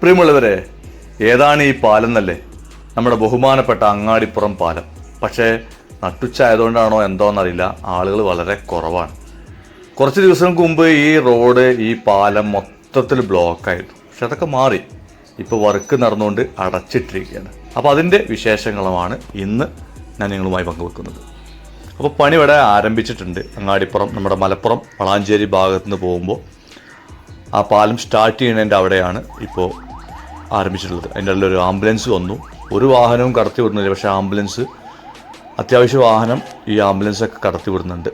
പ്രിയമുള്ളവരെ ഏതാണ് ഈ പാലം എന്നല്ലേ നമ്മുടെ ബഹുമാനപ്പെട്ട അങ്ങാടിപ്പുറം പാലം. പക്ഷേ നട്ടുച്ച ആയതുകൊണ്ടാണോ എന്തോന്നറിയില്ല. ആളുകൾ വളരെ കുറവാണ്. കുറച്ച് ദിവസങ്ങൾക്ക് മുമ്പ് ഈ റോഡ് ഈ പാലം മൊത്തത്തിൽ ബ്ലോക്കായിരുന്നു. പക്ഷെ അതൊക്കെ മാറി. ഇപ്പോൾ വർക്ക് നടന്നുകൊണ്ട് അടച്ചിട്ടിരിക്കുകയാണ്. അപ്പോൾ അതിന്റെ വിശേഷങ്ങളുമാണ് ഇന്ന് ഞാൻ നിങ്ങളുമായി പങ്കുവെക്കുന്നത്. അപ്പോൾ പണി ഇവിടെ ആരംഭിച്ചിട്ടുണ്ട്. അങ്ങാടിപ്പുറം നമ്മുടെ മലപ്പുറം വളാഞ്ചേരി ഭാഗത്ത് നിന്ന് പോകുമ്പോൾ ആ പാലം സ്റ്റാർട്ട് ചെയ്യുന്നതിന്റെ അവിടെയാണ് ഇപ്പോൾ ആരംഭിച്ചിട്ടുള്ളത്. അതിന്റെ ഉള്ളിൽ ഒരു ആംബുലൻസ് വന്നു. ഒരു വാഹനവും കടത്തി വിടുന്നില്ല. പക്ഷേ ആംബുലൻസ് അത്യാവശ്യ വാഹനം ഈ ആംബുലൻസൊക്കെ കടത്തി വിടുന്നുണ്ട്.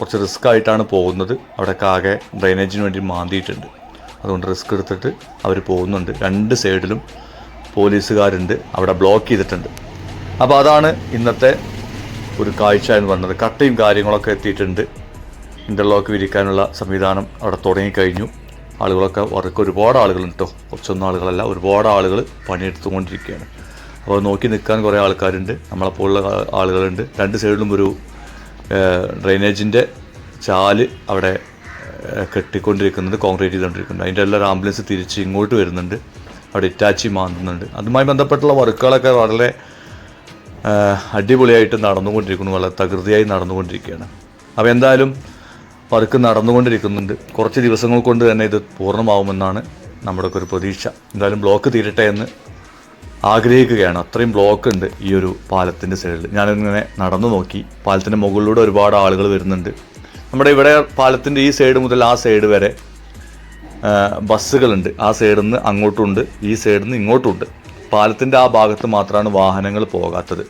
കുറച്ച് റിസ്ക് ആയിട്ടാണ് പോകുന്നത്. അവിടെ ആകെ ഡ്രൈനേജിന് വേണ്ടി മാന്തിയിട്ടുണ്ട്. അതുകൊണ്ട് റിസ്ക് എടുത്തിട്ട് അവർ പോകുന്നുണ്ട്. രണ്ട് സൈഡിലും പോലീസുകാരുണ്ട്. അവിടെ ബ്ലോക്ക് ചെയ്തിട്ടുണ്ട്. അപ്പോൾ അതാണ് ഇന്നത്തെ ഒരു കാഴ്ച എന്ന് പറഞ്ഞത്. കട്ടയും കാര്യങ്ങളൊക്കെ എത്തിയിട്ടുണ്ട്. ഇന്റർലോക്ക് വിരിക്കാനുള്ള സംവിധാനം അവിടെ തുടങ്ങിക്കഴിഞ്ഞു. ആളുകളൊക്കെ വർക്ക് ഒരുപാട് ആളുകളുണ്ട് കേട്ടോ കുറച്ചൊന്നും ആളുകളല്ല ഒരുപാട് ആളുകൾ പണിയെടുത്തുകൊണ്ടിരിക്കുകയാണ്. അപ്പോൾ നോക്കി നിൽക്കാൻ കുറേ ആൾക്കാരുണ്ട്. നമ്മളെപ്പോലുള്ള ആളുകളുണ്ട്. രണ്ട് സൈഡിലും ഒരു ഡ്രെയിനേജിന്റെ ചാൽ അവിടെ കെട്ടിക്കൊണ്ടിരിക്കുന്നുണ്ട് കോൺക്രീറ്റ് ചെയ്തുകൊണ്ടിരിക്കുന്നുണ്ട്. അതിന്റെ എല്ലാം ആംബുലൻസ് തിരിച്ച് ഇങ്ങോട്ട് വരുന്നുണ്ട്. അവിടെ ഇറ്റാച്ചി മാന്തുന്നുണ്ട്. അതുമായി ബന്ധപ്പെട്ടുള്ള വർക്കുകളൊക്കെ വളരെ അടിപൊളിയായിട്ട് നടന്നുകൊണ്ടിരിക്കുന്നു. വളരെ തകൃതിയായി നടന്നുകൊണ്ടിരിക്കുകയാണ്. അപ്പോൾ എന്തായാലും വർക്ക് നടന്നുകൊണ്ടിരിക്കുന്നുണ്ട്. കുറച്ച് ദിവസങ്ങൾ കൊണ്ട് തന്നെ ഇത് പൂർണമാവുമെന്നാണ് നമ്മുടെ ഒരു പ്രതീക്ഷ. എന്തായാലും ബ്ലോക്ക് തീരട്ടെ എന്ന് ആഗ്രഹിക്കുകയാണ്. അത്രയും ബ്ലോക്ക് ഉണ്ട് ഈ ഒരു പാലത്തിന്റെ സൈഡിൽ. ഞാനിങ്ങനെ നടന്നു നോക്കി. പാലത്തിന്റെ മുകളിലൂടെ ഒരുപാട് ആളുകൾ വരുന്നുണ്ട്. നമ്മുടെ ഇവിടെ പാലത്തിന്റെ ഈ സൈഡ് മുതൽ ആ സൈഡ് വരെ ബസ്സുകളുണ്ട്. ആ സൈഡിൽ നിന്ന് അങ്ങോട്ടുണ്ട് ഈ സൈഡിൽ നിന്ന് ഇങ്ങോട്ടുണ്ട്. പാലത്തിന്റെ ആ ഭാഗത്ത് മാത്രമാണ് വാഹനങ്ങൾ പോകാത്തത്.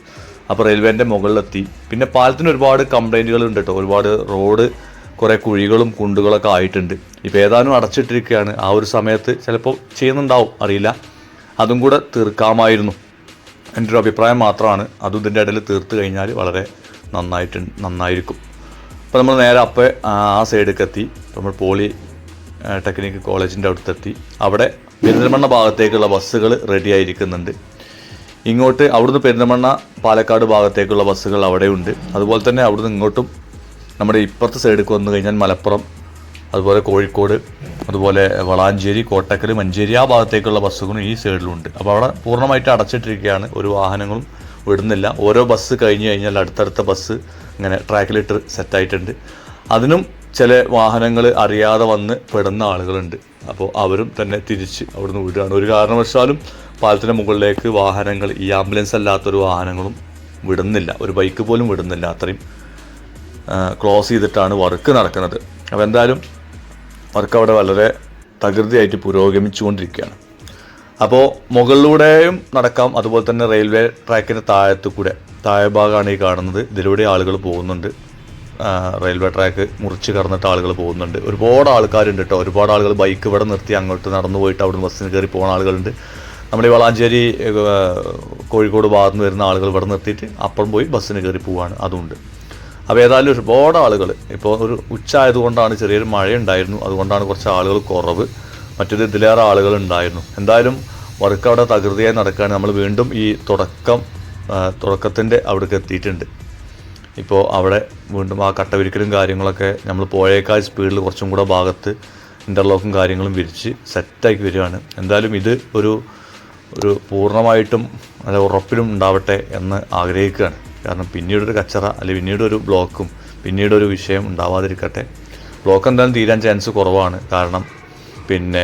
അപ്പോൾ റെയിൽവേന്റെ മുകളിലെത്തി. പിന്നെ പാലത്തിന് ഒരുപാട് കംപ്ലൈന്റുകൾ ഉണ്ട് കേട്ടോ. ഒരുപാട് റോഡ് കുറേ കുഴികളും കുണ്ടുകളൊക്കെ ആയിട്ടുണ്ട്. ഇപ്പോൾ ഏതാനും അടച്ചിട്ടിരിക്കുകയാണ്. ആ ഒരു സമയത്ത് ചിലപ്പോൾ ചെയ്യുന്നുണ്ടാവും അറിയില്ല. അതും കൂടെ തീർക്കാമായിരുന്നു. എന്റെ ഒരു അഭിപ്രായം മാത്രമാണ്. അതും ഇതിന്റെ ഇടയിൽ തീർത്ത് കഴിഞ്ഞാൽ വളരെ നന്നായിട്ട് നന്നായിരിക്കും. അപ്പോൾ നമ്മൾ നേരെ അപ്പോൾ ആ സൈഡിലേക്ക് എത്തി. നമ്മൾ പോളി ടെക്നിക്ക് കോളേജിന്റെ അടുത്തെത്തി അവിടെ പെരിന്തൽമണ്ണ ഭാഗത്തേക്കുള്ള ബസ്സുകൾ റെഡി ആയിരിക്കുന്നുണ്ട്. ഇങ്ങോട്ട് അവിടുന്ന് പെരിന്തൽമണ്ണ പാലക്കാട് ഭാഗത്തേക്കുള്ള ബസ്സുകൾ അവിടെയുണ്ട്. അതുപോലെ തന്നെ അവിടുന്ന് ഇങ്ങോട്ടും നമ്മുടെ ഇപ്പുറത്തെ സൈഡിലേക്ക് വന്നു കഴിഞ്ഞാൽ മലപ്പുറം അതുപോലെ കോഴിക്കോട് അതുപോലെ വളാഞ്ചേരി കോട്ടക്കൽ മഞ്ചേരി ആ ഭാഗത്തേക്കുള്ള ബസ്സുകളും ഈ സൈഡിലുണ്ട് അപ്പോൾ അവിടെ പൂർണമായിട്ട് അടച്ചിട്ടിരിക്കുകയാണ്. ഒരു വാഹനങ്ങളും വിടുന്നില്ല. ഓരോ ബസ് കഴിഞ്ഞ് കഴിഞ്ഞാൽ അടുത്തടുത്ത ബസ് ഇങ്ങനെ ട്രാക്കിലിട്ട് സെറ്റായിട്ടുണ്ട് അതിനും ചില വാഹനങ്ങൾ അറിയാതെ വന്ന് പെടുന്ന ആളുകളുണ്ട്. അപ്പോൾ അവരും തന്നെ തിരിച്ച് അവിടുന്ന് വിടുകയാണ്. ഒരു കാരണവശാലും പാലത്തിന്റെ മുകളിലേക്ക് വാഹനങ്ങൾ ഈ ആംബുലൻസ് അല്ലാത്തൊരു വാഹനങ്ങളും വിടുന്നില്ല. ഒരു ബൈക്ക് പോലും വിടുന്നില്ല. അത്രയും ക്ലോസ് ചെയ്തിട്ടാണ് വർക്ക് നടക്കുന്നത്. അപ്പോൾ എന്തായാലും വർക്ക് അവിടെ വളരെ തകൃതിയായിട്ട് പുരോഗമിച്ചുകൊണ്ടിരിക്കുകയാണ്. അപ്പോൾ മുകളിലൂടെയും നടക്കാം അതുപോലെ തന്നെ റെയിൽവേ ട്രാക്കിന്റെ താഴത്തു കൂടെ താഴെ ഭാഗമാണ് ഈ കാണുന്നത്. ഇതിലൂടെ ആളുകൾ പോകുന്നുണ്ട്. റെയിൽവേ ട്രാക്ക് മുറിച്ച് കടന്നിട്ട് ആളുകൾ പോകുന്നുണ്ട്. ഒരുപാട് ആൾക്കാരുണ്ട് കേട്ടോ ഒരുപാട് ആളുകൾ ബൈക്ക് ഇവിടെ നിർത്തി അങ്ങോട്ട് നടന്നു പോയിട്ട് അവിടെ ബസ്സിന് കയറി പോകുന്ന ആളുകളുണ്ട്. നമ്മുടെ ഈ വളാഞ്ചേരി കോഴിക്കോട് ഭാഗത്ത് നിന്ന് വരുന്ന ആളുകൾ ഇവിടെ നിർത്തിയിട്ട് അപ്പുറം പോയി ബസ്സിന് കയറി പോവാണ്. അതുണ്ട്. അപ്പോൾ ഏതായാലും ഒരുപാട് ആളുകൾ ഇപ്പോൾ ഒരു ഉച്ച ആയതുകൊണ്ടാണ് ചെറിയൊരു മഴ ഉണ്ടായിരുന്നു അതുകൊണ്ടാണ് കുറച്ച് ആളുകൾ കുറവ്. മറ്റൊരു ഇതിലേറെ ആളുകൾ ഉണ്ടായിരുന്നു. എന്തായാലും വർക്ക് അവിടെ തകൃതിയായി നടക്കുകയാണ്. നമ്മൾ വീണ്ടും ഈ തുടക്കം തുടക്കത്തിന്റെ അവിടേക്ക് എത്തിയിട്ടുണ്ട്. ഇപ്പോൾ അവിടെ വീണ്ടും ആ കട്ടവിരിക്കലും കാര്യങ്ങളൊക്കെ നമ്മൾ പോയേക്കാൾ സ്പീഡിൽ കുറച്ചും കൂടെ ഭാഗത്ത് ഇന്റർലോക്കും കാര്യങ്ങളും വിരിച്ച് സെറ്റാക്കി വരികയാണ്. എന്തായാലും ഇത് ഒരു ഒരു പൂർണമായിട്ടും നല്ല ഉറപ്പിലും ഉണ്ടാവട്ടെ എന്ന് ആഗ്രഹിക്കുകയാണ്. കാരണം പിന്നീടൊരു കച്ചറ അല്ലെങ്കിൽ പിന്നീടൊരു ബ്ലോക്കും പിന്നീടൊരു വിഷയം ഉണ്ടാവാതിരിക്കട്ടെ. ബ്ലോക്ക് എന്തായാലും തീരാൻ ചാൻസ് കുറവാണ്. കാരണം പിന്നെ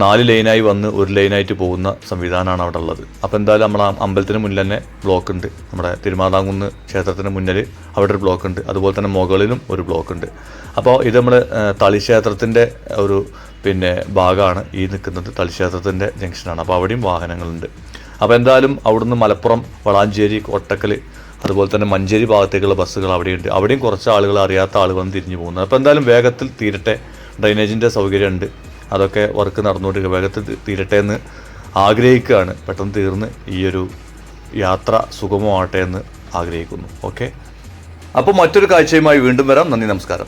നാല് ലൈനായി വന്ന് ഒരു ലൈനായിട്ട് പോകുന്ന സംവിധാനമാണ് അവിടെ ഉള്ളത്. അപ്പോൾ എന്തായാലും നമ്മൾ അമ്പലത്തിന് മുന്നിൽ തന്നെ ബ്ലോക്ക് ഉണ്ട്. നമ്മുടെ തിരുമാതാംകുന്ന് ക്ഷേത്രത്തിന് മുന്നിൽ അവിടെ ഒരു ബ്ലോക്ക് ഉണ്ട്. അതുപോലെ തന്നെ മുകളിലും ഒരു ബ്ലോക്ക് ഉണ്ട്. അപ്പോൾ ഇത് നമ്മൾ തളിക്ഷേത്രത്തിന്റെ ഒരു പിന്നെ ഭാഗമാണ് ഈ നിൽക്കുന്നത്. തളിക്ഷേത്രത്തിന്റെ ജംഗ്ഷനാണ് അപ്പോൾ അവിടെയും വാഹനങ്ങളുണ്ട്. അപ്പോൾ എന്തായാലും അവിടുന്ന് മലപ്പുറം വളാഞ്ചേരി കോട്ടക്കൽ അതുപോലെ തന്നെ മഞ്ചേരി ഭാഗത്തേക്കുള്ള ബസ്സുകൾ അവിടെയുണ്ട്. അവിടെയും കുറച്ച് ആളുകൾ അറിയാത്ത ആളുകൾ വന്ന് തിരിഞ്ഞു പോകുന്നത് അപ്പോൾ എന്തായാലും വേഗത്തിൽ തീരട്ടെ. ഡ്രൈനേജിന്റെ സൗകര്യമുണ്ട്. അതൊക്കെ വർക്ക് നടന്നുകൊണ്ടിരിക്കുക. വേഗത്തിൽ തീരട്ടെ എന്ന് ആഗ്രഹിക്കുകയാണ്. പെട്ടെന്ന് തീർന്ന് ഈ ഒരു യാത്ര സുഗമമാകട്ടെ എന്ന് ആഗ്രഹിക്കുന്നു. ഓക്കെ? അപ്പോൾ മറ്റൊരു കാഴ്ചയുമായി വീണ്ടും വരാം. നന്ദി നമസ്കാരം.